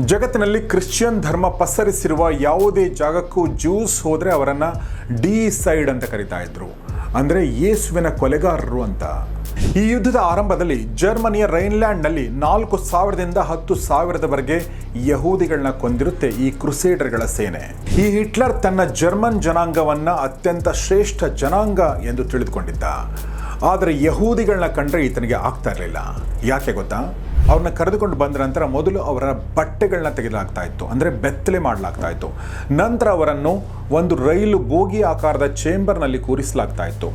ಜಗತ್ತಿನಲ್ಲಿ ಕ್ರಿಶ್ಚಿಯನ್ ಧರ್ಮ ಪಸರಿಸಿರುವ ಯಾವುದೇ ಜಾಗಕ್ಕೂ ಜ್ಯೂಸ್ ಹೋದರೆ ಅವರನ್ನು ಡಿ ಸೈಡ್ ಅಂತ ಕರೀತಾ ಇದ್ರು. ಅಂದರೆ ಯೇಸುವಿನ ಕೊಲೆಗಾರರು ಅಂತ. ಈ ಯುದ್ಧದ ಆರಂಭದಲ್ಲಿ ಜರ್ಮನಿಯ ರೈನ್ಲ್ಯಾಂಡ್ನಲ್ಲಿ ನಾಲ್ಕು ಸಾವಿರದಿಂದ ಹತ್ತು ಸಾವಿರದವರೆಗೆ ಯಹೂದಿಗಳನ್ನ ಕೊಂದಿರುತ್ತೆ ಈ ಕ್ರುಸೇಡರ್ಗಳ ಸೇನೆ. ಈ ಹಿಟ್ಲರ್ ತನ್ನ ಜರ್ಮನ್ ಜನಾಂಗವನ್ನ ಅತ್ಯಂತ ಶ್ರೇಷ್ಠ ಜನಾಂಗ ಎಂದು ತಿಳಿದುಕೊಂಡಿದ್ದ. ಆದರೆ ಯಹೂದಿಗಳನ್ನ ಕಂಡ್ರೆ ಈತನಿಗೆ ಆಗ್ತಾ ಇರಲಿಲ್ಲ. ಯಾಕೆ ಗೊತ್ತಾ? ಅವ್ರನ್ನ ಕರೆದುಕೊಂಡು ಬಂದ ನಂತರ ಮೊದಲು ಅವರ ಬಟ್ಟೆಗಳನ್ನ ತೆಗೆಯಲಾಗ್ತಾ ಇತ್ತು. ಅಂದರೆ ಬೆತ್ತಲೆ ಮಾಡಲಾಗ್ತಾ ಇತ್ತು. ನಂತರ ಅವರನ್ನು ಒಂದು ರೈಲು ಬೋಗಿ ಆಕಾರದ ಚೇಂಬರ್ನಲ್ಲಿ ಕೂರಿಸಲಾಗ್ತಾ ಇತ್ತು.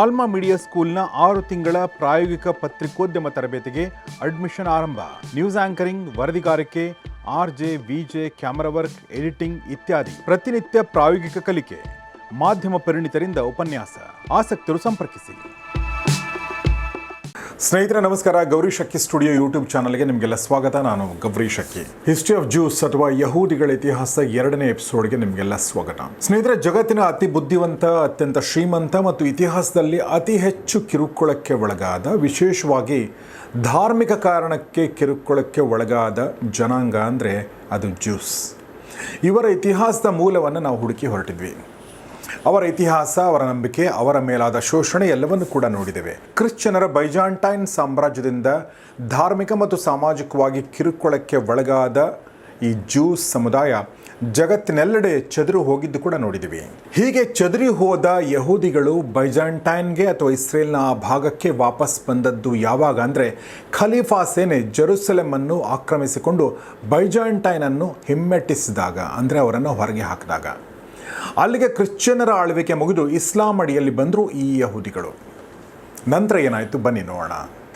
ಆಲ್ಮಾ ಮೀಡಿಯಾ ಸ್ಕೂಲ್ನ ಆರು ತಿಂಗಳ ಪ್ರಾಯೋಗಿಕ ಪತ್ರಿಕೋದ್ಯಮ ತರಬೇತಿಗೆ ಅಡ್ಮಿಷನ್ ಆರಂಭ. News anchoring ವರದಿಗಾರಿಕೆ R J V J camera work, editing ಇತ್ಯಾದಿ ಪ್ರತಿನಿತ್ಯ ಪ್ರಾಯೋಗಿಕ ಕಲಿಕೆ. ಮಾಧ್ಯಮ ಪರಿಣಿತರಿಂದ ಉಪನ್ಯಾಸ. ಆಸಕ್ತರು ಸಂಪರ್ಕಿಸಿ. ಸ್ನೇಹಿತರೆ, ನಮಸ್ಕಾರ. ಗೌರಿ ಶಕ್ಕಿ ಸ್ಟುಡಿಯೋ ಯೂಟ್ಯೂಬ್ ಚಾನಲ್ಗೆ ನಿಮಗೆಲ್ಲ ಸ್ವಾಗತ. ನಾನು ಗೌರಿ ಶಕ್ಕಿ ಹಿಸ್ಟ್ರಿ ಆಫ್ ಜ್ಯೂಸ್ ಅಥವಾ ಯಹೂದಿಗಳ ಇತಿಹಾಸ ಎರಡನೇ ಎಪಿಸೋಡ್ಗೆ ನಿಮಗೆಲ್ಲ ಸ್ವಾಗತ. ಸ್ನೇಹಿತರೆ, ಜಗತ್ತಿನ ಅತಿ ಬುದ್ಧಿವಂತ, ಅತ್ಯಂತ ಶ್ರೀಮಂತ ಮತ್ತು ಇತಿಹಾಸದಲ್ಲಿ ಅತಿ ಹೆಚ್ಚು ಕಿರುಕುಳಕ್ಕೆ ಒಳಗಾದ, ವಿಶೇಷವಾಗಿ ಧಾರ್ಮಿಕ ಕಾರಣಕ್ಕೆ ಕಿರುಕುಳಕ್ಕೆ ಒಳಗಾದ ಜನಾಂಗ ಅಂದರೆ ಅದು ಜ್ಯೂಸ್ ಇವರ ಇತಿಹಾಸದ ಮೂಲವನ್ನು ನಾವು ಹುಡುಕಿ ಹೊರಟಿದ್ವಿ. ಅವರ ಇತಿಹಾಸ, ಅವರ ನಂಬಿಕೆ, ಅವರ ಮೇಲಾದ ಶೋಷಣೆ ಎಲ್ಲವನ್ನು ಕೂಡ ನೋಡಿದ್ದೇವೆ ಕ್ರಿಶ್ಚಿಯನರ ಬೈಜಾಂಟೈನ್ ಸಾಮ್ರಾಜ್ಯದಿಂದ ಧಾರ್ಮಿಕ ಮತ್ತು ಸಾಮಾಜಿಕವಾಗಿ ಕಿರುಕುಳಕ್ಕೆ ಒಳಗಾದ ಈ ಜ್ಯೂಸ್ ಸಮುದಾಯ ಜಗತ್ತಿನೆಲ್ಲೆಡೆ ಚದುರು ಹೋಗಿದ್ದು ಕೂಡ ನೋಡಿದ್ದೀವಿ ಹೀಗೆ ಚದುರಿ ಹೋದ ಯಹೂದಿಗಳು ಬೈಜಾಂಟೈನ್ಗೆ ಅಥವಾ ಇಸ್ರೇಲ್ನ ಆ ಭಾಗಕ್ಕೆ ವಾಪಸ್ ಬಂದದ್ದು ಯಾವಾಗ ಅಂದರೆ ಖಲೀಫಾ ಸೇನೆ ಜೆರುಸಲೆಮ್ ಅನ್ನು ಆಕ್ರಮಿಸಿಕೊಂಡು ಬೈಜಾಂಟೈನನ್ನು ಹಿಮ್ಮೆಟ್ಟಿಸಿದಾಗ, ಅಂದರೆ ಅವರನ್ನು ಹೊರಗೆ ಹಾಕಿದಾಗ. ಅಲ್ಲಿಗೆ ಕ್ರಿಶ್ಚಿಯನ್ನರ ಆಳ್ವಿಕೆ ಮುಗಿದು ಇಸ್ಲಾಂ ಅಡಿಯಲ್ಲಿ ಬಂದರು ಈ ಯಹೂದಿಗಳು. ನಂತರ ಏನಾಯಿತು? ಬನ್ನಿ ನೋಡೋಣ.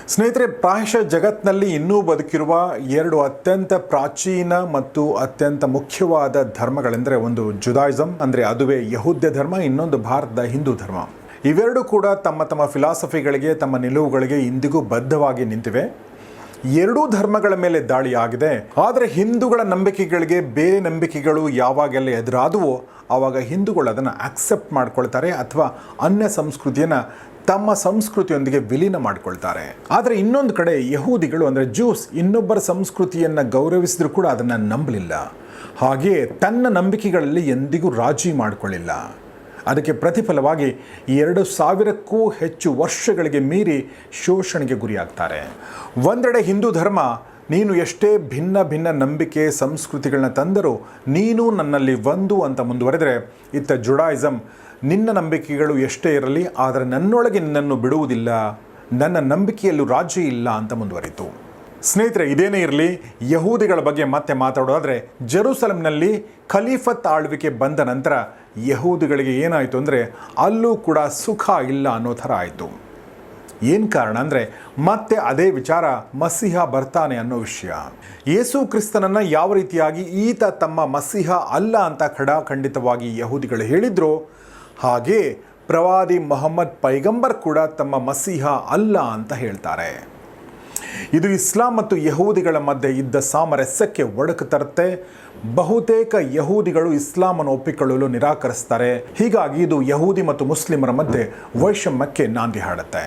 ಸ್ನೇಹಿತರೆ, ಪ್ರಾಯಶಃ ಜಗತ್ತಿನಲ್ಲಿ ಇನ್ನೂ ಬದುಕಿರುವ ಎರಡು ಅತ್ಯಂತ ಪ್ರಾಚೀನ ಮತ್ತು ಅತ್ಯಂತ ಮುಖ್ಯವಾದ ಧರ್ಮಗಳೆಂದರೆ ಒಂದು ಜುದಾಯಿಸಮ್ ಅಂದರೆ ಅದುವೇ ಯಹೂದ್ಯ ಧರ್ಮ, ಇನ್ನೊಂದು ಭಾರತದ ಹಿಂದೂ ಧರ್ಮ. ಇವೆರಡೂ ಕೂಡ ತಮ್ಮ ತಮ್ಮ ಫಿಲಾಸಫಿಗಳಿಗೆ, ತಮ್ಮ ನಿಲುವುಗಳಿಗೆ ಇಂದಿಗೂ ಬದ್ಧವಾಗಿ ನಿಂತಿವೆ. ಎರಡೂ ಧರ್ಮಗಳ ಮೇಲೆ ದಾಳಿ ಆಗಿದೆ ಆದರೆ ಹಿಂದೂಗಳ ನಂಬಿಕೆಗಳಿಗೆ ಬೇರೆ ನಂಬಿಕೆಗಳು ಯಾವಾಗೆಲ್ಲ ಎದುರಾದವೋ ಆವಾಗ ಹಿಂದೂಗಳು ಅದನ್ನು ಆಕ್ಸೆಪ್ಟ್ ಮಾಡ್ಕೊಳ್ತಾರೆ ಅಥವಾ ಅನ್ಯ ಸಂಸ್ಕೃತಿಯನ್ನು ತಮ್ಮ ಸಂಸ್ಕೃತಿಯೊಂದಿಗೆ ವಿಲೀನ ಮಾಡ್ಕೊಳ್ತಾರೆ. ಆದರೆ ಇನ್ನೊಂದು ಕಡೆ ಯಹೂದಿಗಳು ಅಂದರೆ ಜ್ಯೂಸ್ ಇನ್ನೊಬ್ಬರ ಸಂಸ್ಕೃತಿಯನ್ನು ಗೌರವಿಸಿದ್ರು ಕೂಡ ಅದನ್ನು ನಂಬಲಿಲ್ಲ. ಹಾಗೆಯೇ ತನ್ನ ನಂಬಿಕೆಗಳಲ್ಲಿ ಎಂದಿಗೂ ರಾಜಿ ಮಾಡಿಕೊಳ್ಳಿಲ್ಲ. ಅದಕ್ಕೆ ಪ್ರತಿಫಲವಾಗಿ ಎರಡು ಸಾವಿರಕ್ಕೂ ಹೆಚ್ಚು ವರ್ಷಗಳಿಗೆ ಮೀರಿ ಶೋಷಣೆಗೆ ಗುರಿಯಾಗ್ತಾರೆ. ಒಂದೆಡೆ ಹಿಂದೂ ಧರ್ಮ, ನೀನು ಎಷ್ಟೇ ಭಿನ್ನ ಭಿನ್ನ ನಂಬಿಕೆ ಸಂಸ್ಕೃತಿಗಳನ್ನ ತಂದರೂ ನೀನು ನನ್ನಲ್ಲಿ ಒಂದು ಅಂತ ಮುಂದುವರೆದರೆ, ಇತ್ತ ಜುಡಾಯಿಸಮ್ ನಿನ್ನ ನಂಬಿಕೆಗಳು ಎಷ್ಟೇ ಇರಲಿ, ಆದರೆ ನನ್ನೊಳಗೆ ನಿನ್ನನ್ನು ಬಿಡುವುದಿಲ್ಲ, ನನ್ನ ನಂಬಿಕೆಯಲ್ಲೂ ರಾಜ್ಯ ಇಲ್ಲ ಅಂತ ಮುಂದುವರಿತು. ಸ್ನೇಹಿತರೆ, ಇದೇನೇ ಇರಲಿ, ಯಹೂದಿಗಳ ಬಗ್ಗೆ ಮತ್ತೆ ಮಾತಾಡೋದಾದರೆ, ಜೆರೂಸಲಂನಲ್ಲಿ ಖಲೀಫತ್ ಆಳ್ವಿಕೆ ಬಂದ ನಂತರ ಯಹೂದಿಗಳಿಗೆ ಏನಾಯಿತು ಅಂದರೆ, ಅಲ್ಲೂ ಕೂಡ ಸುಖ ಇಲ್ಲ ಅನ್ನೋ ಥರ ಆಯಿತು. ಏನು ಕಾರಣ ಅಂದರೆ, ಮತ್ತೆ ಅದೇ ವಿಚಾರ ಮಸಿಹ ಬರ್ತಾನೆ ಅನ್ನೋ ವಿಷಯ. ಯೇಸು ಕ್ರಿಸ್ತನನ್ನು ಯಾವ ರೀತಿಯಾಗಿ ಈತ ತಮ್ಮ ಮಸಿಹ ಅಲ್ಲ ಅಂತ ಖಡಾಖಂಡಿತವಾಗಿ ಯಹೂದಿಗಳು ಹೇಳಿದ್ರು, ಹಾಗೆ ಪ್ರವಾದಿ ಮೊಹಮ್ಮದ್ ಪೈಗಂಬರ್ ಕೂಡ ತಮ್ಮ ಮಸಿಹ ಅಲ್ಲ ಅಂತ ಹೇಳ್ತಾರೆ. ಇದು ಇಸ್ಲಾಂ ಮತ್ತು ಯಹೂದಿಗಳ ಮಧ್ಯೆ ಇದ್ದ ಸಾಮರಸ್ಯಕ್ಕೆ ಒಡಕು ತರುತ್ತೆ. ಬಹುತೇಕ ಯಹೂದಿಗಳು ಇಸ್ಲಾಮನ್ನು ಒಪ್ಪಿಕೊಳ್ಳಲು ನಿರಾಕರಿಸ್ತಾರೆ. ಹೀಗಾಗಿ ಇದು ಯಹೂದಿ ಮತ್ತು ಮುಸ್ಲಿಮರ ಮಧ್ಯೆ ವೈಷಮ್ಯಕ್ಕೆ ನಾಂದಿ ಹಾಡುತ್ತೆ.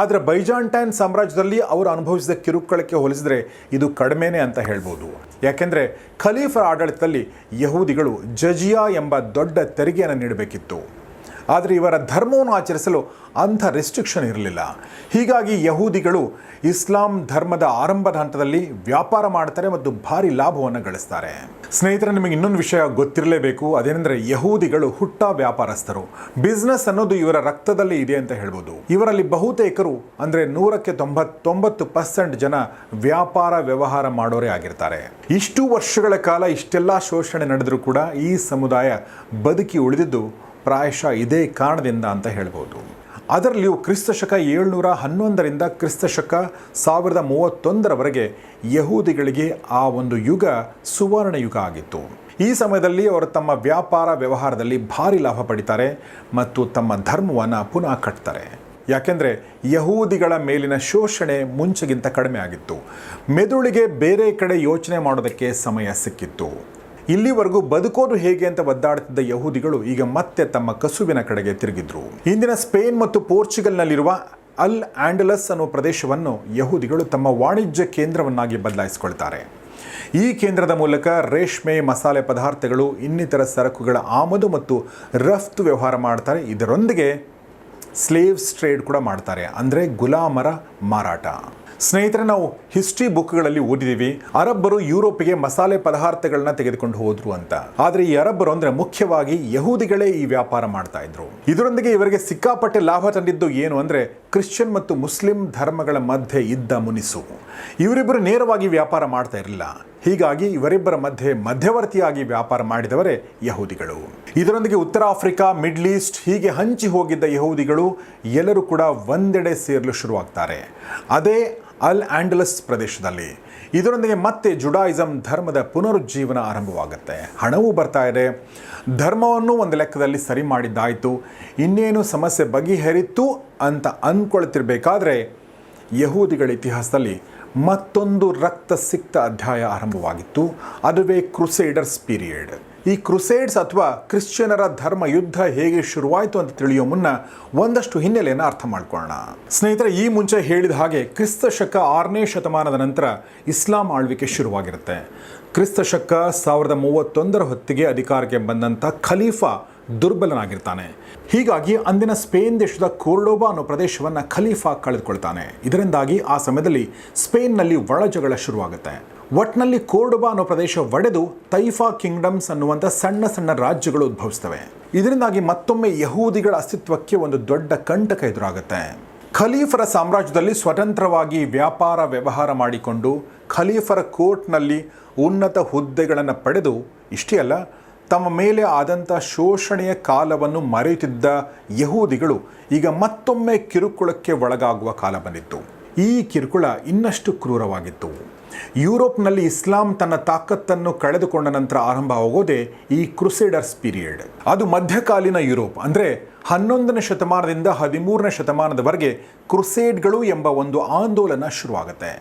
ಆದರೆ ಬೈಜಾಂಟೈನ್ ಸಾಮ್ರಾಜ್ಯದಲ್ಲಿ ಅವರು ಅನುಭವಿಸಿದ ಕಿರುಕುಳಕ್ಕೆ ಹೋಲಿಸಿದರೆ ಇದು ಕಡಿಮೆನೇ ಅಂತ ಹೇಳ್ಬೋದು. ಯಾಕೆಂದರೆ ಖಲೀಫರ ಆಡಳಿತದಲ್ಲಿ ಯಹೂದಿಗಳು ಜಜಿಯಾ ಎಂಬ ದೊಡ್ಡ ತೆರಿಗೆಯನ್ನು ನೀಡಬೇಕಿತ್ತು. ಆದರೆ ಇವರ ಧರ್ಮವನ್ನು ಆಚರಿಸಲು ಅಂಥ ರೆಸ್ಟ್ರಿಕ್ಷನ್ ಇರಲಿಲ್ಲ. ಹೀಗಾಗಿ ಯಹೂದಿಗಳು ಇಸ್ಲಾಂ ಧರ್ಮದ ಆರಂಭದ ಹಂತದಲ್ಲಿ ವ್ಯಾಪಾರ ಮಾಡ್ತಾರೆ ಮತ್ತು ಭಾರಿ ಲಾಭವನ್ನು ಗಳಿಸ್ತಾರೆ. ಸ್ನೇಹಿತರೆ, ನಿಮಗೆ ಇನ್ನೊಂದು ವಿಷಯ ಗೊತ್ತಿರಲೇಬೇಕು. ಅದೇನೆಂದರೆ ಯಹೂದಿಗಳು ಹುಟ್ಟ ವ್ಯಾಪಾರಸ್ಥರು. ಬಿಸ್ನೆಸ್ ಅನ್ನೋದು ಇವರ ರಕ್ತದಲ್ಲಿ ಇದೆ ಅಂತ ಹೇಳ್ಬೋದು. ಇವರಲ್ಲಿ ಬಹುತೇಕರು ಅಂದರೆ ನೂರಕ್ಕೆ ತೊಂಬತ್ತೊಂಬತ್ತು ಪರ್ಸೆಂಟ್ ಜನ ವ್ಯಾಪಾರ ವ್ಯವಹಾರ ಮಾಡೋರೇ ಆಗಿರ್ತಾರೆ. ಇಷ್ಟು ವರ್ಷಗಳ ಕಾಲ ಇಷ್ಟೆಲ್ಲ ಶೋಷಣೆ ನಡೆದರೂ ಕೂಡ ಈ ಸಮುದಾಯ ಬದುಕಿ ಉಳಿದಿದ್ದು ಪ್ರಾಯಶಃ ಇದೇ ಕಾರಣದಿಂದ ಅಂತ ಹೇಳ್ಬೋದು. ಅದರಲ್ಲಿಯೂ ಕ್ರಿಸ್ತಶಕ ಏಳ್ನೂರ ಹನ್ನೊಂದರಿಂದ ಕ್ರಿಸ್ತಶಕ ಸಾವಿರದ ಮೂವತ್ತೊಂದರವರೆಗೆ ಯಹೂದಿಗಳಿಗೆ ಆ ಒಂದು ಯುಗ ಸುವರ್ಣ ಯುಗ ಆಗಿತ್ತು. ಈ ಸಮಯದಲ್ಲಿ ಅವರು ತಮ್ಮ ವ್ಯಾಪಾರ ವ್ಯವಹಾರದಲ್ಲಿ ಭಾರಿ ಲಾಭ ಪಡಿತಾರೆ ಮತ್ತು ತಮ್ಮ ಧರ್ಮವನ್ನು ಪುನಃ ಕಟ್ತಾರೆ. ಯಾಕೆಂದರೆ ಯಹೂದಿಗಳ ಮೇಲಿನ ಶೋಷಣೆ ಮುಂಚೆಗಿಂತ ಕಡಿಮೆ ಆಗಿತ್ತು. ಮೆದುಳಿಗೆ ಬೇರೆ ಕಡೆ ಯೋಚನೆ ಮಾಡೋದಕ್ಕೆ ಸಮಯ ಸಿಕ್ಕಿತ್ತು. ಇಲ್ಲಿವರೆಗೂ ಬದುಕೋದು ಹೇಗೆ ಅಂತ ಒದ್ದಾಡುತ್ತಿದ್ದ ಯಹೂದಿಗಳು ಈಗ ಮತ್ತೆ ತಮ್ಮ ಕಸುವಿನ ಕಡೆಗೆ ತಿರುಗಿದ್ರು. ಇಂದಿನ ಸ್ಪೇನ್ ಮತ್ತು ಪೋರ್ಚುಗಲ್ನಲ್ಲಿರುವ ಅಲ್ ಆಂಡಲಸ್ ಅನ್ನೋ ಪ್ರದೇಶವನ್ನು ಯಹೂದಿಗಳು ತಮ್ಮ ವಾಣಿಜ್ಯ ಕೇಂದ್ರವನ್ನಾಗಿ ಬದಲಾಯಿಸಿಕೊಳ್ತಾರೆ. ಈ ಕೇಂದ್ರದ ಮೂಲಕ ರೇಷ್ಮೆ ಮಸಾಲೆ ಪದಾರ್ಥಗಳು, ಇನ್ನಿತರ ಸರಕುಗಳ ಆಮದು ಮತ್ತು ರಫ್ತು ವ್ಯವಹಾರ ಮಾಡ್ತಾರೆ. ಇದರೊಂದಿಗೆ ಸ್ಲೇವ್ಸ್ ಟ್ರೇಡ್ ಕೂಡ ಮಾಡ್ತಾರೆ. ಅಂದರೆ ಗುಲಾಮರ ಮಾರಾಟ. ಸ್ನೇಹಿತರೆ, ನಾವು ಹಿಸ್ಟ್ರಿ ಬುಕ್ಗಳಲ್ಲಿ ಓದಿದ್ದೀವಿ. ಅರಬ್ಬರು ಯುರೋಪಿಗೆ ಮಸಾಲೆ ಪದಾರ್ಥಗಳನ್ನ ತೆಗೆದುಕೊಂಡು ಹೋದ್ರು ಅಂತ. ಆದರೆ ಈ ಅರಬ್ಬರು ಅಂದ್ರೆ ಮುಖ್ಯವಾಗಿ ಯಹೂದಿಗಳೇ ಈ ವ್ಯಾಪಾರ ಮಾಡ್ತಾ ಇದ್ರು. ಇದರೊಂದಿಗೆ ಇವರಿಗೆ ಸಿಕ್ಕಾಪಟ್ಟೆ ಲಾಭ ತಂದಿದ್ದು ಏನು ಅಂದ್ರೆ ಕ್ರಿಶ್ಚಿಯನ್ ಮತ್ತು ಮುಸ್ಲಿಂ ಧರ್ಮಗಳ ಮಧ್ಯೆ ಇದ್ದ ಮುನಿಸು. ಇವರಿಬ್ಬರು ನೇರವಾಗಿ ವ್ಯಾಪಾರ ಮಾಡ್ತಾ ಇರಲಿಲ್ಲ. ಹೀಗಾಗಿ ಇವರಿಬ್ಬರ ಮಧ್ಯೆ ಮಧ್ಯವರ್ತಿಯಾಗಿ ವ್ಯಾಪಾರ ಮಾಡಿದವರೇ ಯಹೂದಿಗಳು. ಇದರೊಂದಿಗೆ ಉತ್ತರ ಆಫ್ರಿಕಾ, ಮಿಡ್ಲ್ ಈಸ್ಟ್ ಹೀಗೆ ಹಂಚಿ ಹೋಗಿದ್ದ ಯಹೂದಿಗಳು ಎಲ್ಲರೂ ಕೂಡ ಒಂದೆಡೆ ಸೇರಲು ಶುರುವಾಗ್ತಾರೆ. ಅದೇ ಅಲ್ ಆಂಡಲಸ್ ಪ್ರದೇಶದಲ್ಲಿ. ಇದರೊಂದಿಗೆ ಮತ್ತೆ ಜುಡಾಯಿಸಂ ಧರ್ಮದ ಪುನರುಜ್ಜೀವನ ಆರಂಭವಾಗುತ್ತೆ. ಹಣವೂ ಬರ್ತಾ ಇದೆ. ಧರ್ಮವನ್ನು ಒಂದು ಲೆಕ್ಕದಲ್ಲಿ ಸರಿ ಮಾಡಿದ್ದಾಯಿತು. ಇನ್ನೇನು ಸಮಸ್ಯೆ ಬಗೆಹರಿತು ಅಂತ ಅಂದ್ಕೊಳ್ತಿರ್ಬೇಕಾದ್ರೆ ಯಹೂದಿಗಳ ಇತಿಹಾಸದಲ್ಲಿ ಮತ್ತೊಂದು ರಕ್ತ ಸಿಕ್ತ ಅಧ್ಯಾಯ ಆರಂಭವಾಗಿತ್ತು. ಅದುವೇ ಕ್ರುಸೇಡರ್ಸ್ ಪೀರಿಯಡ್. ಈ ಕ್ರುಸೇಡ್ಸ್ ಅಥವಾ ಕ್ರಿಶ್ಚಿಯನರ ಧರ್ಮ ಯುದ್ಧ ಹೇಗೆ ಶುರುವಾಯಿತು ಅಂತ ತಿಳಿಯೋ ಮುನ್ನ ಒಂದಷ್ಟು ಹಿನ್ನೆಲೆಯನ್ನು ಅರ್ಥ ಮಾಡ್ಕೊಳ್ಳೋಣ. ಸ್ನೇಹಿತರೆ, ಈ ಮುಂಚೆ ಹೇಳಿದ ಹಾಗೆ ಕ್ರಿಸ್ತ ಶಕ ಆರನೇ ಶತಮಾನದ ನಂತರ ಇಸ್ಲಾಂ ಆಳ್ವಿಕೆ ಶುರುವಾಗಿರುತ್ತೆ. ಕ್ರಿಸ್ತ ಶಕ ಸಾವಿರದ ಮೂವತ್ತೊಂದರ ಹೊತ್ತಿಗೆ ಅಧಿಕಾರಕ್ಕೆ ಬಂದಂಥ ಖಲೀಫಾ ದುರ್ಬಲನಾಗಿರ್ತಾನೆ. ಹೀಗಾಗಿ ಅಂದಿನ ಸ್ಪೇನ್ ದೇಶದ ಕೋರ್ಡೋಬಾ ಅನ್ನೋ ಪ್ರದೇಶವನ್ನು ಖಲೀಫಾ ಕಳೆದುಕೊಳ್ತಾನೆ. ಇದರಿಂದಾಗಿ ಆ ಸಮಯದಲ್ಲಿ ಸ್ಪೇನ್ನಲ್ಲಿ ಒಳಜಗಳ ಶುರುವಾಗುತ್ತೆ. ಒಟ್ನಲ್ಲಿ ಕೋರ್ಡೋಬಾ ಅನ್ನೋ ಪ್ರದೇಶ ಒಡೆದು ತೈಫಾ ಕಿಂಗ್ಡಮ್ಸ್ ಅನ್ನುವಂಥ ಸಣ್ಣ ಸಣ್ಣ ರಾಜ್ಯಗಳು ಉದ್ಭವಿಸ್ತವೆ. ಇದರಿಂದಾಗಿ ಮತ್ತೊಮ್ಮೆ ಯಹೂದಿಗಳ ಅಸ್ತಿತ್ವಕ್ಕೆ ಒಂದು ದೊಡ್ಡ ಕಂಟಕ ಎದುರಾಗುತ್ತೆ. ಖಲೀಫರ ಸಾಮ್ರಾಜ್ಯದಲ್ಲಿ ಸ್ವತಂತ್ರವಾಗಿ ವ್ಯಾಪಾರ ವ್ಯವಹಾರ ಮಾಡಿಕೊಂಡು ಖಲೀಫರ ಕೋರ್ಟ್ನಲ್ಲಿ ಉನ್ನತ ಹುದ್ದೆಗಳನ್ನು ಪಡೆದು, ಇಷ್ಟೇ ಅಲ್ಲ, ತಮ್ಮ ಮೇಲೆ ಆದಂಥ ಶೋಷಣೆಯ ಕಾಲವನ್ನು ಮರೆಯುತ್ತಿದ್ದ ಯಹೂದಿಗಳು ಈಗ ಮತ್ತೊಮ್ಮೆ ಕಿರುಕುಳಕ್ಕೆ ಒಳಗಾಗುವ ಕಾಲ ಬಂದಿತ್ತು. ಈ ಕಿರುಕುಳ ಇನ್ನಷ್ಟು ಕ್ರೂರವಾಗಿತ್ತು. ಯುರೋಪ್ನಲ್ಲಿ ಇಸ್ಲಾಂ ತನ್ನ ತಾಕತ್ತನ್ನು ಕಳೆದುಕೊಂಡ ನಂತರ ಆರಂಭವಾಗೋದೇ ಈ ಕ್ರುಸೇಡರ್ಸ್ ಪೀರಿಯಡ್. ಅದು ಮಧ್ಯಕಾಲೀನ ಯುರೋಪ್, ಅಂದರೆ ಹನ್ನೊಂದನೇ ಶತಮಾನದಿಂದ ಹದಿಮೂರನೇ ಶತಮಾನದವರೆಗೆ ಕ್ರುಸೇಡ್ಗಳು ಎಂಬ ಒಂದು ಆಂದೋಲನ ಶುರುವಾಗುತ್ತೆ.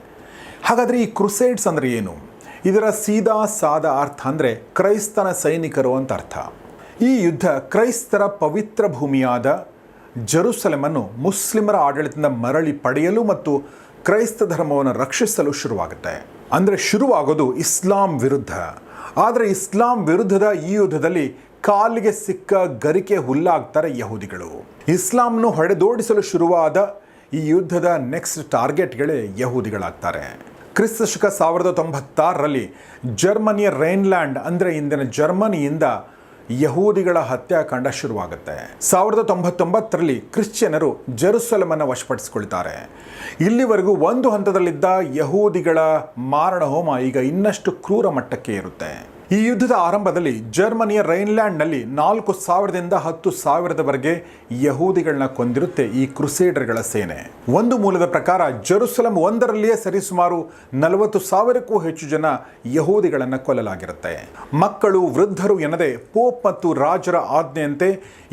ಹಾಗಾದರೆ ಈ ಕ್ರುಸೇಡ್ಸ್ ಅಂದರೆ ಏನು? ಇದರ ಸೀದಾ ಸಾದ ಅರ್ಥ ಅಂದರೆ ಕ್ರೈಸ್ತನ ಸೈನಿಕರು ಅಂತ ಅರ್ಥ. ಈ ಯುದ್ಧ ಕ್ರೈಸ್ತರ ಪವಿತ್ರ ಭೂಮಿಯಾದ ಜರುಸಲೆಮನ್ನು ಮುಸ್ಲಿಮರ ಆಡಳಿತದಿಂದ ಮರಳಿ ಪಡೆಯಲು ಮತ್ತು ಕ್ರೈಸ್ತ ಧರ್ಮವನ್ನು ರಕ್ಷಿಸಲು ಶುರುವಾಗುತ್ತೆ. ಅಂದರೆ ಶುರುವಾಗೋದು ಇಸ್ಲಾಂ ವಿರುದ್ಧ. ಆದರೆ ಇಸ್ಲಾಂ ವಿರುದ್ಧದ ಈ ಯುದ್ಧದಲ್ಲಿ ಕಾಲಿಗೆ ಸಿಕ್ಕ ಗರಿಕೆ ಹುಲ್ಲಾಗ್ತಾರೆ ಯಹೂದಿಗಳು. ಇಸ್ಲಾಂನು ಹೊಡೆದೋಡಿಸಲು ಶುರುವಾದ ಈ ಯುದ್ಧದ ನೆಕ್ಸ್ಟ್ ಟಾರ್ಗೆಟ್ಗಳೇ ಯಹೂದಿಗಳಾಗ್ತಾರೆ. ಕ್ರಿಸ್ತ ಶಕ ಸಾವಿರದ ತೊಂಬತ್ತಾರರಲ್ಲಿ ಜರ್ಮನಿಯ ರೈನ್ಲ್ಯಾಂಡ್, ಅಂದರೆ ಇಂದಿನ ಜರ್ಮನಿಯಿಂದ ಯಹೂದಿಗಳ ಹತ್ಯಾಕಾಂಡ ಶುರುವಾಗುತ್ತೆ. ಸಾವಿರದ ತೊಂಬತ್ತೊಂಬತ್ತರಲ್ಲಿ ಕ್ರಿಶ್ಚಿಯನರು ಜೆರುಸಲಮನ್ನು ವಶಪಡಿಸಿಕೊಳ್ತಾರೆ. ಇಲ್ಲಿವರೆಗೂ ಒಂದು ಹಂತದಲ್ಲಿದ್ದ ಯಹೂದಿಗಳ ಮಾರಣ ಹೋಮ ಈಗ ಇನ್ನಷ್ಟು ಕ್ರೂರ ಮಟ್ಟಕ್ಕೆ ಇರುತ್ತೆ ಈ ಯುದ್ಧದ ಆರಂಭದಲ್ಲಿ ಜರ್ಮನಿಯ ರೈನ್ಲ್ಯಾಂಡ್ನಲ್ಲಿ ನಾಲ್ಕು ಸಾವಿರದಿಂದ ಹತ್ತು ಸಾವಿರದವರೆಗೆ ಯಹೂದಿಗಳನ್ನ ಕೊಂದಿರುತ್ತೆ ಈ ಕ್ರುಸೇಡರ್ಗಳ ಸೇನೆ. ಒಂದು ಮೂಲದ ಪ್ರಕಾರ ಜರುಸಲಂ ಒಂದರಲ್ಲಿಯೇ ಸರಿಸುಮಾರು ನಲವತ್ತು ಸಾವಿರಕ್ಕೂ ಹೆಚ್ಚು ಜನ ಯಹೂದಿಗಳನ್ನು ಕೊಲ್ಲಲಾಗಿರುತ್ತೆ. ಮಕ್ಕಳು, ವೃದ್ಧರು ಎನ್ನದೆ ಪೋಪ್ ಮತ್ತು ರಾಜರ ಆಜ್ಞೆಯಂತೆ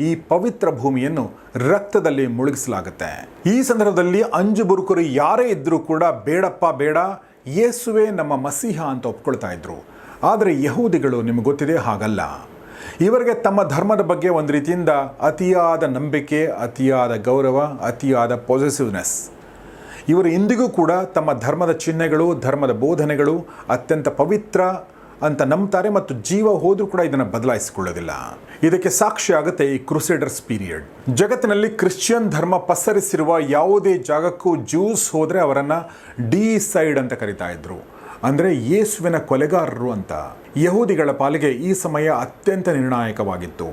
ಈ ಪವಿತ್ರ ಭೂಮಿಯನ್ನು ರಕ್ತದಲ್ಲಿ ಮುಳುಗಿಸಲಾಗುತ್ತೆ. ಈ ಸಂದರ್ಭದಲ್ಲಿ ಅಂಜು ಬುರುಕರು ಯಾರೇ ಇದ್ದರೂ ಕೂಡ ಬೇಡಪ್ಪ, ಬೇಡ, ಯೇಸುವೆ ನಮ್ಮ ಮಸೀಹ ಅಂತ ಒಪ್ಕೊಳ್ತಾ ಇದ್ರು. ಆದರೆ ಯಹೂದಿಗಳು ನಿಮಗೆ ಗೊತ್ತಿದೆ ಹಾಗಲ್ಲ. ಇವರಿಗೆ ತಮ್ಮ ಧರ್ಮದ ಬಗ್ಗೆ ಒಂದು ರೀತಿಯಿಂದ ಅತಿಯಾದ ನಂಬಿಕೆ, ಅತಿಯಾದ ಗೌರವ, ಅತಿಯಾದ ಪಾಸಿಟಿವ್ನೆಸ್ ಇವರು ಇಂದಿಗೂ ಕೂಡ ತಮ್ಮ ಧರ್ಮದ ಚಿಹ್ನೆಗಳು, ಧರ್ಮದ ಬೋಧನೆಗಳು ಅತ್ಯಂತ ಪವಿತ್ರ ಅಂತ ನಂಬ್ತಾರೆ ಮತ್ತು ಜೀವ ಹೋದರೂ ಕೂಡ ಇದನ್ನು ಬದಲಾಯಿಸಿಕೊಳ್ಳೋದಿಲ್ಲ. ಇದಕ್ಕೆ ಸಾಕ್ಷಿ ಆಗುತ್ತೆ ಈ ಕ್ರುಸೇಡರ್ಸ್ ಪೀರಿಯಡ್ ಜಗತ್ತಿನಲ್ಲಿ ಕ್ರಿಶ್ಚಿಯನ್ ಧರ್ಮ ಪಸರಿಸಿರುವ ಯಾವುದೇ ಜಾಗಕ್ಕೂ ಜ್ಯೂಸ್ ಹೋದರೆ ಅವರನ್ನು ಡಿ ಸೈಡ್ ಅಂತ ಕರಿತಾ ಇದ್ರು. ಅಂದರೆ ಯೇಸುವಿನ ಕೊಲೆಗಾರರು ಅಂತ. ಯಹೂದಿಗಳ ಪಾಲಿಗೆ ಈ ಸಮಯ ಅತ್ಯಂತ ನಿರ್ಣಾಯಕವಾಗಿತ್ತು.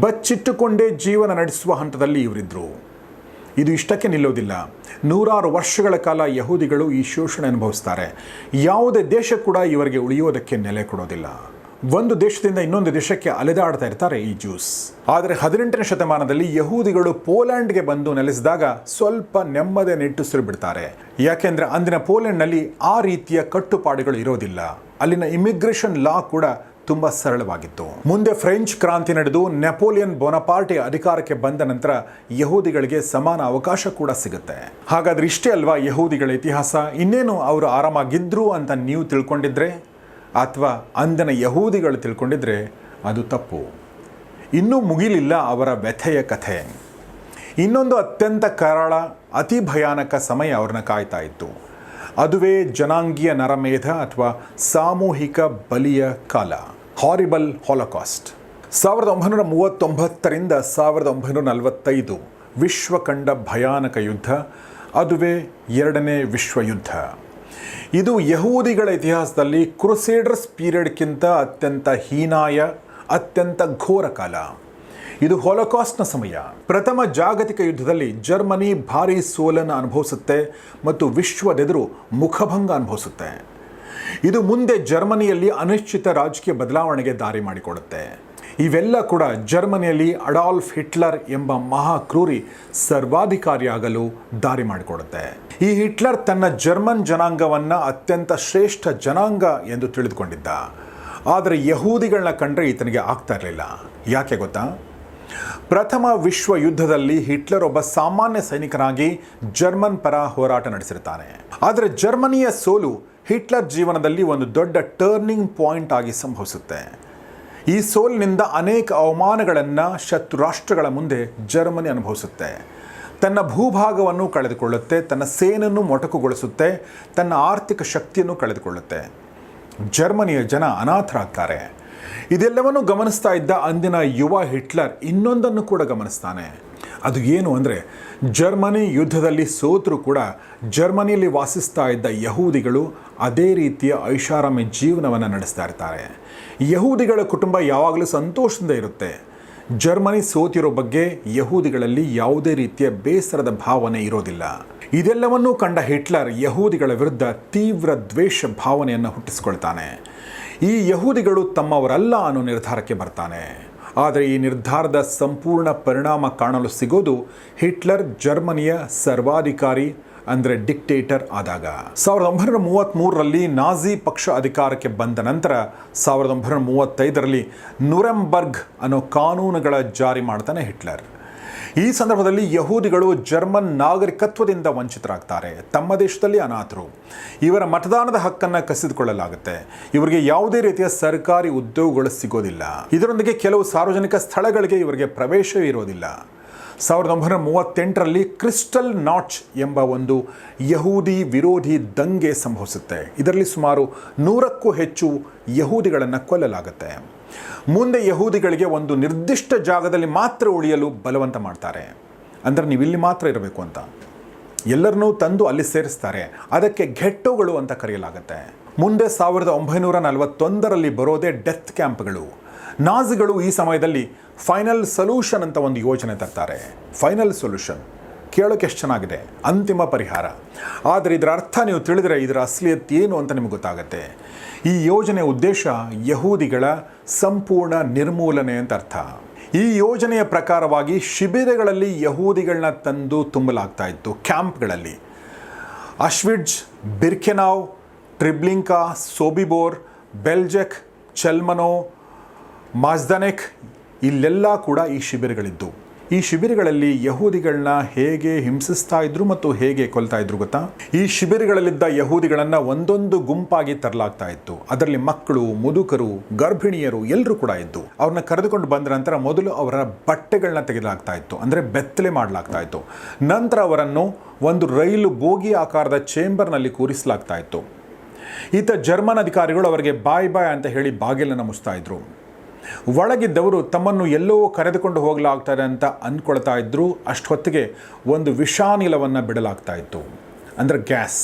ಬಚ್ಚಿಟ್ಟುಕೊಂಡೇ ಜೀವನ ನಡೆಸುವ ಹಂತದಲ್ಲಿ ಇವರಿದ್ದರು ಇದು ಇಷ್ಟಕ್ಕೆ ನಿಲ್ಲೋದಿಲ್ಲ ನೂರಾರು ವರ್ಷಗಳ ಕಾಲ ಯಹೂದಿಗಳು ಈ ಶೋಷಣೆ ಅನುಭವಿಸ್ತಾರೆ. ಯಾವುದೇ ದೇಶ ಕೂಡ ಇವರಿಗೆ ಉಳಿಯೋದಕ್ಕೆ ನೆಲೆ ಕೊಡೋದಿಲ್ಲ. ಒಂದು ದೇಶದಿಂದ ಇನ್ನೊಂದು ದೇಶಕ್ಕೆ ಅಲೆದಾಡ್ತಾ ಇರ್ತಾರೆ ಈ ಜ್ಯೂಸ್ ಆದರೆ ಹದಿನೆಂಟನೇ ಶತಮಾನದಲ್ಲಿ ಯಹೂದಿಗಳು ಪೋಲ್ಯಾಂಡ್ಗೆ ಬಂದು ನೆಲೆಸಿದಾಗ ಸ್ವಲ್ಪ ನೆಮ್ಮದಿ ನಿಟ್ಟುಸಿರು ಬಿಡ್ತಾರೆ ಯಾಕೆಂದ್ರೆ ಅಂದಿನ ಪೋಲೆಂಡ್ನಲ್ಲಿ ಆ ರೀತಿಯ ಕಟ್ಟುಪಾಡುಗಳು ಇರೋದಿಲ್ಲ. ಅಲ್ಲಿನ ಇಮಿಗ್ರೇಷನ್ ಲಾ ಕೂಡ ತುಂಬಾ ಸರಳವಾಗಿತ್ತು. ಮುಂದೆ ಫ್ರೆಂಚ್ ಕ್ರಾಂತಿ ನಡೆದು ನೆಪೋಲಿಯನ್ ಬೊನಪಾರ್ಟಿ ಅಧಿಕಾರಕ್ಕೆ ಬಂದ ನಂತರ ಯಹೂದಿಗಳಿಗೆ ಸಮಾನ ಅವಕಾಶ ಕೂಡ ಸಿಗುತ್ತೆ. ಹಾಗಾದ್ರೆ ಇಷ್ಟೇ ಅಲ್ವಾ ಯಹೂದಿಗಳ ಇತಿಹಾಸ? ಇನ್ನೇನು ಅವರು ಆರಾಮಾಗಿದ್ರು ಅಂತ ನೀವು ತಿಳ್ಕೊಂಡಿದ್ರೆ? ಅಥವಾ ಅಂದನ ಯಹೂದಿಗಳು ತಿಳ್ಕೊಂಡಿದ್ರೆ ಅದು ತಪ್ಪು. ಇನ್ನೂ ಮುಗಿಲಿಲ್ಲ ಅವರ ವ್ಯಥೆಯ ಕಥೆ. ಇನ್ನೊಂದು ಅತ್ಯಂತ ಕರಾಳ, ಅತಿ ಭಯಾನಕ ಸಮಯ ಅವ್ರನ್ನ ಕಾಯ್ತಾ ಇತ್ತು. ಅದುವೇ ಜನಾಂಗೀಯ ನರಮೇಧ ಅಥವಾ ಸಾಮೂಹಿಕ ಬಲಿಯ ಕಾಲ. ಹಾರಿಬಲ್ ಹಾಲಕಾಸ್ಟ್ ಸಾವಿರದ ಒಂಬೈನೂರ ಮೂವತ್ತೊಂಬತ್ತರಿಂದ ಸಾವಿರದ ಒಂಬೈನೂರ ನಲವತ್ತೈದು ವಿಶ್ವ ಕಂಡ ಭಯಾನಕ ಯುದ್ಧ, ಅದುವೇ ಎರಡನೇ ವಿಶ್ವಯುದ್ಧ. ಇದು ಯಹೂದಿಗಳ ಇತಿಹಾಸದಲ್ಲಿ ಕ್ರುಸೇಡರ್ಸ್ ಪೀರಿಯಡ್ಗಿಂತ ಅತ್ಯಂತ ಹೀನಾಯ, ಅತ್ಯಂತ ಘೋರ ಕಾಲ. ಇದು ಹೊಲಕಾಸ್ಟ್ನ ಸಮಯ. ಪ್ರಥಮ ಜಾಗತಿಕ ಯುದ್ಧದಲ್ಲಿ ಜರ್ಮನಿ ಭಾರೀ ಸೋಲನ್ನು ಅನುಭವಿಸುತ್ತೆ ಮತ್ತು ವಿಶ್ವದೆದುರು ಮುಖಭಂಗ ಅನುಭವಿಸುತ್ತೆ. ಇದು ಮುಂದೆ ಜರ್ಮನಿಯಲ್ಲಿ ಅನಿಶ್ಚಿತ ರಾಜಕೀಯ ಬದಲಾವಣೆಗೆ ದಾರಿ ಮಾಡಿಕೊಡುತ್ತೆ. ಇವೆಲ್ಲ ಕೂಡ ಜರ್ಮನಿಯಲ್ಲಿ ಅಡಾಲ್ಫ್ ಹಿಟ್ಲರ್ ಎಂಬ ಮಹಾ ಕ್ರೂರಿ ಸರ್ವಾಧಿಕಾರಿಯಾಗಲು ದಾರಿ ಮಾಡಿಕೊಡುತ್ತೆ. ಈ ಹಿಟ್ಲರ್ ತನ್ನ ಜರ್ಮನ್ ಜನಾಂಗವನ್ನು ಅತ್ಯಂತ ಶ್ರೇಷ್ಠ ಜನಾಂಗ ಎಂದು ತಿಳಿದುಕೊಂಡಿದ್ದ. ಆದರೆ ಯಹೂದಿಗಳನ್ನ ಕಂಡ್ರೆ ಈತನಿಗೆ ಆಗ್ತಾ ಇರಲಿಲ್ಲ. ಯಾಕೆ ಗೊತ್ತಾ? ಪ್ರಥಮ ವಿಶ್ವ ಯುದ್ಧದಲ್ಲಿ ಹಿಟ್ಲರ್ ಒಬ್ಬ ಸಾಮಾನ್ಯ ಸೈನಿಕನಾಗಿ ಜರ್ಮನ್ ಪರ ಹೋರಾಟ ನಡೆಸಿರ್ತಾನೆ. ಆದರೆ ಜರ್ಮನಿಯ ಸೋಲು ಹಿಟ್ಲರ್ ಜೀವನದಲ್ಲಿ ಒಂದು ದೊಡ್ಡ ಟರ್ನಿಂಗ್ ಪಾಯಿಂಟ್ ಆಗಿ ಸಂಭವಿಸುತ್ತೆ. ಈ ಸೋಲಿನಿಂದ ಅನೇಕ ಅವಮಾನಗಳನ್ನು ಶತ್ರು ರಾಷ್ಟ್ರಗಳ ಮುಂದೆ ಜರ್ಮನಿ ಅನುಭವಿಸುತ್ತೆ. ತನ್ನ ಭೂಭಾಗವನ್ನು ಕಳೆದುಕೊಳ್ಳುತ್ತೆ, ತನ್ನ ಸೇನನ್ನು ಮೊಟಕುಗೊಳಿಸುತ್ತೆ, ತನ್ನ ಆರ್ಥಿಕ ಶಕ್ತಿಯನ್ನು ಕಳೆದುಕೊಳ್ಳುತ್ತೆ. ಜರ್ಮನಿಯ ಜನ ಅನಾಥರಾಗ್ತಾರೆ. ಇದೆಲ್ಲವನ್ನು ಗಮನಿಸ್ತಾ ಇದ್ದ ಅಂದಿನ ಯುವ ಹಿಟ್ಲರ್ ಇನ್ನೊಂದನ್ನು ಕೂಡ ಗಮನಿಸ್ತಾನೆ. ಅದು ಏನು ಅಂದರೆ ಜರ್ಮನಿ ಯುದ್ಧದಲ್ಲಿ ಸೋತರೂ ಕೂಡ ಜರ್ಮನಿಯಲ್ಲಿ ವಾಸಿಸ್ತಾ ಇದ್ದ ಯಹೂದಿಗಳು ಅದೇ ರೀತಿಯ ಐಷಾರಾಮಿ ಜೀವನವನ್ನು ನಡೆಸ್ತಾ ಇರ್ತಾರೆ. ಯಹೂದಿಗಳ ಕುಟುಂಬ ಯಾವಾಗಲೂ ಸಂತೋಷದಿಂದ ಇರುತ್ತೆ. ಜರ್ಮನಿ ಸೋತಿರೋ ಬಗ್ಗೆ ಯಹೂದಿಗಳಲ್ಲಿ ಯಾವುದೇ ರೀತಿಯ ಬೇಸರದ ಭಾವನೆ ಇರೋದಿಲ್ಲ. ಇದೆಲ್ಲವನ್ನೂ ಕಂಡ ಹಿಟ್ಲರ್ ಯಹೂದಿಗಳ ವಿರುದ್ಧ ತೀವ್ರ ದ್ವೇಷ ಭಾವನೆಯನ್ನು ಹುಟ್ಟಿಸಿಕೊಳ್ತಾನೆ. ಈ ಯಹೂದಿಗಳು ತಮ್ಮವರಲ್ಲ ಅನ್ನೋ ನಿರ್ಧಾರಕ್ಕೆ ಬರ್ತಾನೆ. ಆದರೆ ಈ ನಿರ್ಧಾರದ ಸಂಪೂರ್ಣ ಪರಿಣಾಮ ಕಾಣಲು ಸಿಗೋದು ಹಿಟ್ಲರ್ ಜರ್ಮನಿಯ ಸರ್ವಾಧಿಕಾರಿ ಅಂದರೆ ಡಿಕ್ಟೇಟರ್ ಆದಾಗ. ಸಾವಿರದ ಒಂಬೈನೂರ ಮೂವತ್ತ್ಮೂರರಲ್ಲಿ ನಾಜಿ ಪಕ್ಷ ಅಧಿಕಾರಕ್ಕೆ ಬಂದ ನಂತರ ಸಾವಿರದ ಒಂಬೈನೂರ ಮೂವತ್ತೈದರಲ್ಲಿ ನುರೆಂಬರ್ಗ್ ಅನ್ನೋ ಕಾನೂನುಗಳ ಜಾರಿ ಮಾಡ್ತಾನೆ ಹಿಟ್ಲರ್. ಈ ಸಂದರ್ಭದಲ್ಲಿ ಯಹೂದಿಗಳು ಜರ್ಮನ್ ನಾಗರಿಕತ್ವದಿಂದ ವಂಚಿತರಾಗ್ತಾರೆ. ತಮ್ಮ ದೇಶದಲ್ಲಿ ಅನಾಥರು. ಇವರ ಮತದಾನದ ಹಕ್ಕನ್ನು ಕಸಿದುಕೊಳ್ಳಲಾಗುತ್ತೆ. ಇವರಿಗೆ ಯಾವುದೇ ರೀತಿಯ ಸರ್ಕಾರಿ ಉದ್ಯೋಗಗಳು ಸಿಗೋದಿಲ್ಲ. ಇದರೊಂದಿಗೆ ಕೆಲವು ಸಾರ್ವಜನಿಕ ಸ್ಥಳಗಳಿಗೆ ಇವರಿಗೆ ಪ್ರವೇಶವೇ ಇರೋದಿಲ್ಲ. ಸಾವಿರದ ಒಂಬೈನೂರ ಮೂವತ್ತೆಂಟರಲ್ಲಿ ಕ್ರಿಸ್ಟಲ್ ನಾಚ್ ಎಂಬ ಒಂದು ಯಹೂದಿ ವಿರೋಧಿ ದಂಗೆ ಸಂಭವಿಸುತ್ತೆ. ಇದರಲ್ಲಿ ಸುಮಾರು ನೂರಕ್ಕೂ ಹೆಚ್ಚು ಯಹೂದಿಗಳನ್ನು ಕೊಲ್ಲಲಾಗುತ್ತೆ. ಮುಂದೆ ಯಹೂದಿಗಳಿಗೆ ಒಂದು ನಿರ್ದಿಷ್ಟ ಜಾಗದಲ್ಲಿ ಮಾತ್ರ ಉಳಿಯಲು ಬಲವಂತ ಮಾಡ್ತಾರೆ. ಅಂದರೆ ನೀವು ಇಲ್ಲಿ ಮಾತ್ರ ಇರಬೇಕು ಅಂತ. ಎಲ್ಲರನ್ನೂ ತಂದು ಅಲ್ಲಿ ಸೇರಿಸ್ತಾರೆ. ಅದಕ್ಕೆ ಘೆಟ್ಟೋಗಳು ಅಂತ ಕರೆಯಲಾಗುತ್ತೆ. ಮುಂದೆ ಸಾವಿರದ ಒಂಬೈನೂರ ನಲವತ್ತೊಂದರಲ್ಲಿ ಬರೋದೇ ಡೆತ್ ಕ್ಯಾಂಪ್ಗಳು. ನಾಜಿಗಳು ಈ ಸಮಯದಲ್ಲಿ ಫೈನಲ್ ಸೊಲ್ಯೂಷನ್ ಅಂತ ಒಂದು ಯೋಜನೆ ತರ್ತಾರೆ. Final solution. ಕೇಳೋಕೆ ಎಷ್ಟು ಚೆನ್ನಾಗಿದೆ? ಅಂತಿಮ ಪರಿಹಾರ. ಆದರೆ ಇದರ ಅರ್ಥ ನೀವು ತಿಳಿದರೆ ಇದರ ಅಸಲಿಯತ್ ಏನು ಅಂತ ನಿಮಗೆ ಗೊತ್ತಾಗುತ್ತೆ. ಈ ಯೋಜನೆಯ ಉದ್ದೇಶ ಯಹೂದಿಗಳ ಸಂಪೂರ್ಣ ನಿರ್ಮೂಲನೆ ಅಂತ ಅರ್ಥ. ಈ ಯೋಜನೆಯ ಪ್ರಕಾರವಾಗಿ ಶಿಬಿರಗಳಲ್ಲಿ ಯಹೂದಿಗಳನ್ನ ತಂದು ತುಂಬಲಾಗ್ತಾ ಇತ್ತು, ಕ್ಯಾಂಪ್ಗಳಲ್ಲಿ. ಅಶ್ವಿಡ್ಜ್ ಬಿರ್ಕೆನಾವ್, ಟ್ರಿಬ್ಲಿಂಕಾ, ಸೋಬಿಬೋರ್, ಬೆಲ್ಜೆಕ್, ಚಲ್ಮನೋ, ಮಾಜ್ದನೆಕ್, ಇಲ್ಲೆಲ್ಲ ಕೂಡ ಈ ಶಿಬಿರಗಳಿದ್ದು ಈ ಶಿಬಿರಗಳಲ್ಲಿ ಯಹೂದಿಗಳನ್ನ ಹೇಗೆ ಹಿಂಸಿಸ್ತಾ ಇದ್ರು ಮತ್ತು ಹೇಗೆ ಕೊಲ್ತಾ ಇದ್ರು ಗೊತ್ತಾ? ಈ ಶಿಬಿರಗಳಲ್ಲಿದ್ದ ಯಹೂದಿಗಳನ್ನ ಒಂದೊಂದು ಗುಂಪಾಗಿ ತರಲಾಗ್ತಾ ಇತ್ತು. ಅದರಲ್ಲಿ ಮಕ್ಕಳು, ಮುದುಕರು, ಗರ್ಭಿಣಿಯರು ಎಲ್ಲರೂ ಕೂಡ ಇದ್ದು ಅವ್ರನ್ನ ಕರೆದುಕೊಂಡು ಬಂದ ನಂತರ ಮೊದಲು ಅವರ ಬಟ್ಟೆಗಳನ್ನ ತೆಗೆದಾಗ್ತಾ ಇತ್ತು. ಅಂದರೆ ಬೆತ್ತಲೆ ಮಾಡಲಾಗ್ತಾ ಇತ್ತು. ನಂತರ ಅವರನ್ನು ಒಂದು ರೈಲು ಬೋಗಿ ಆಕಾರದ ಚೇಂಬರ್ನಲ್ಲಿ ಕೂರಿಸಲಾಗ್ತಾ ಇತ್ತು. ಈತ ಜರ್ಮನ್ ಅಧಿಕಾರಿಗಳು ಅವರಿಗೆ ಬಾಯ್ ಬಾಯ್ ಅಂತ ಹೇಳಿ ಬಾಗಿಲನ್ನು ಮುಚ್ತಾ ಇದ್ರು. ಒಳಗಿದ್ದವರು ತಮ್ಮನ್ನು ಎಲ್ಲೋ ಕರೆದುಕೊಂಡು ಹೋಗಲಾಗ್ತಾರೆ ಅಂತ ಅಂದ್ಕೊಳ್ತಾ ಇದ್ದರು ಅಷ್ಟೊತ್ತಿಗೆ ಒಂದು ವಿಷಾನಿಲವನ್ನು ಬಿಡಲಾಗ್ತಾ ಇತ್ತು. ಅಂದರೆ ಗ್ಯಾಸ್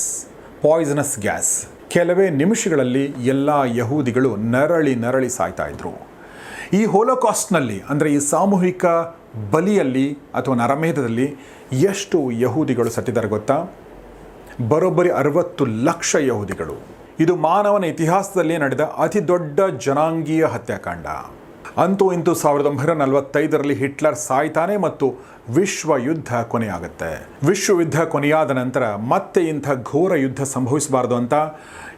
ಪಾಯ್ಸನಸ್ ಗ್ಯಾಸ್. ಕೆಲವೇ ನಿಮಿಷಗಳಲ್ಲಿ ಎಲ್ಲ ಯಹೂದಿಗಳು ನರಳಿ ನರಳಿ ಸಾಯ್ತಾ ಇದ್ದರು ಈ ಹೋಲೋಕಾಸ್ಟ್ನಲ್ಲಿ ಅಂದರೆ ಈ ಸಾಮೂಹಿಕ ಬಲಿಯಲ್ಲಿ ಅಥವಾ ನರಮೇಧದಲ್ಲಿ ಎಷ್ಟು ಯಹೂದಿಗಳು ಸತ್ತಿದ್ದಾರೆ ಗೊತ್ತಾ? ಬರೋಬ್ಬರಿ ಅರವತ್ತು ಲಕ್ಷ ಯಹೂದಿಗಳು. ಇದು ಮಾನವನ ಇತಿಹಾಸದಲ್ಲಿ ನಡೆದ ಅತಿ ದೊಡ್ಡ ಜನಾಂಗೀಯ ಹತ್ಯಾಕಾಂಡ. ಅಂತೂ ಇಂತೂ ಸಾವಿರದ ಒಂಬೈನೂರ ನಲವತ್ತೈದರಲ್ಲಿ ಹಿಟ್ಲರ್ ಸಾಯ್ತಾನೆ ಮತ್ತು ವಿಶ್ವ ಯುದ್ಧ ಕೊನೆಯಾಗುತ್ತೆ. ವಿಶ್ವ ಯುದ್ಧ ಕೊನೆಯಾದ ನಂತರ ಮತ್ತೆ ಇಂಥ ಘೋರ ಯುದ್ಧ ಸಂಭವಿಸಬಾರದು ಅಂತ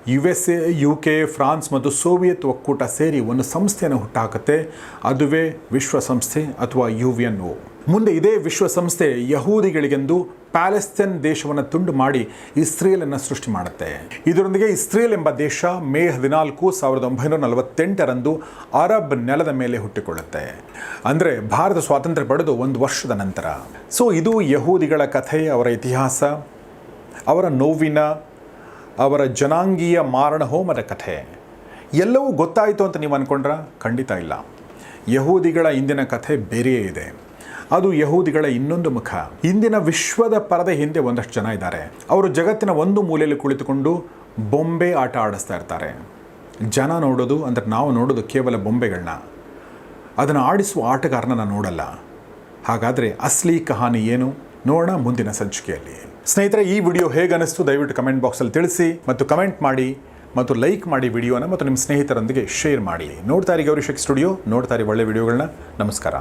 U S A U K France ಮತ್ತು ಸೋವಿಯತ್ ಒಕ್ಕೂಟ ಸೇರಿ ಒಂದು ಸಂಸ್ಥೆಯನ್ನು ಹುಟ್ಟಾಕತ್ತೆ. ಅದುವೇ ವಿಶ್ವಸಂಸ್ಥೆ ಅಥವಾ ಯು ಎನ್ ಒ ಮುಂದೆ ಇದೇ ವಿಶ್ವಸಂಸ್ಥೆ ಯಹೂದಿಗಳಿಗೆಂದು ಪ್ಯಾಲೆಸ್ತೈನ್ ದೇಶವನ್ನು ತುಂಡು ಮಾಡಿ ಇಸ್ರೇಲನ್ನು ಸೃಷ್ಟಿ ಮಾಡುತ್ತೆ. ಇದರೊಂದಿಗೆ ಇಸ್ರೇಲ್ ಎಂಬ ದೇಶ ಮೇ ಹದಿನಾಲ್ಕು ಸಾವಿರದ ಒಂಬೈನೂರ ನಲವತ್ತೆಂಟರಂದು ಅರಬ್ ನೆಲದ ಮೇಲೆ ಹುಟ್ಟಿಕೊಳ್ಳುತ್ತೆ. ಅಂದರೆ ಭಾರತ ಸ್ವಾತಂತ್ರ್ಯ ಪಡೆದು ಒಂದು ವರ್ಷದ ನಂತರ. ಸೊ ಇದು ಯಹೂದಿಗಳ ಕಥೆ, ಅವರ ಇತಿಹಾಸ, ಅವರ ನೋವಿನ, ಅವರ ಜನಾಂಗೀಯ ಮಾರಣ ಹೋಮದ ಕಥೆ. ಎಲ್ಲವೂ ಗೊತ್ತಾಯಿತು ಅಂತ ನೀವು ಅಂದ್ಕೊಂಡ್ರ ಖಂಡಿತ ಇಲ್ಲ. ಯಹೂದಿಗಳ ಇಂದಿನ ಕಥೆ ಬೇರೆಯೇ ಇದೆ. ಅದು ಯಹೂದಿಗಳ ಇನ್ನೊಂದು ಮುಖ. ಇಂದಿನ ವಿಶ್ವದ ಪರದೆ ಹಿಂದೆ ಒಂದಷ್ಟು ಜನ ಇದ್ದಾರೆ. ಅವರು ಜಗತ್ತಿನ ಒಂದು ಮೂಲೆಯಲ್ಲಿ ಕುಳಿತುಕೊಂಡು ಬೊಂಬೆ ಆಟ ಆಡಿಸ್ತಾ ಇರ್ತಾರೆ. ಜನ ನೋಡೋದು ಅಂದರೆ ನಾವು ನೋಡೋದು ಕೇವಲ ಬೊಂಬೆಗಳನ್ನ ಅದನ್ನು ಆಡಿಸುವ ಆಟಗಾರನ ನೋಡಲ್ಲ. ಹಾಗಾದರೆ ಅಸ್ಲಿ ಕಹಾನಿ ಏನು? ನೋಡೋಣ ಮುಂದಿನ ಸಂಚಿಕೆಯಲ್ಲಿ. ಸ್ನೇಹಿತರೆ, ಈ ವಿಡಿಯೋ ಹೇಗೆ ಅನಿಸ್ತು ದಯವಿಟ್ಟು ಕಮೆಂಟ್ ಬಾಕ್ಸಲ್ಲಿ ತಿಳಿಸಿ ಮತ್ತು ಕಮೆಂಟ್ ಮಾಡಿ ಮತ್ತು ಲೈಕ್ ಮಾಡಿ ವಿಡಿಯೋನ ಮತ್ತು ನಿಮ್ಮ ಸ್ನೇಹಿತರೊಂದಿಗೆ ಶೇರ್ ಮಾಡಿ. ನೋಡ್ತಾ ಇರಿ ಗೌರಿಶಕ್ ಸ್ಟುಡಿಯೋ, ನೋಡ್ತಾ ಇರಿ ಒಳ್ಳೆ ವಿಡಿಯೋಗಳನ್ನ. ನಮಸ್ಕಾರ.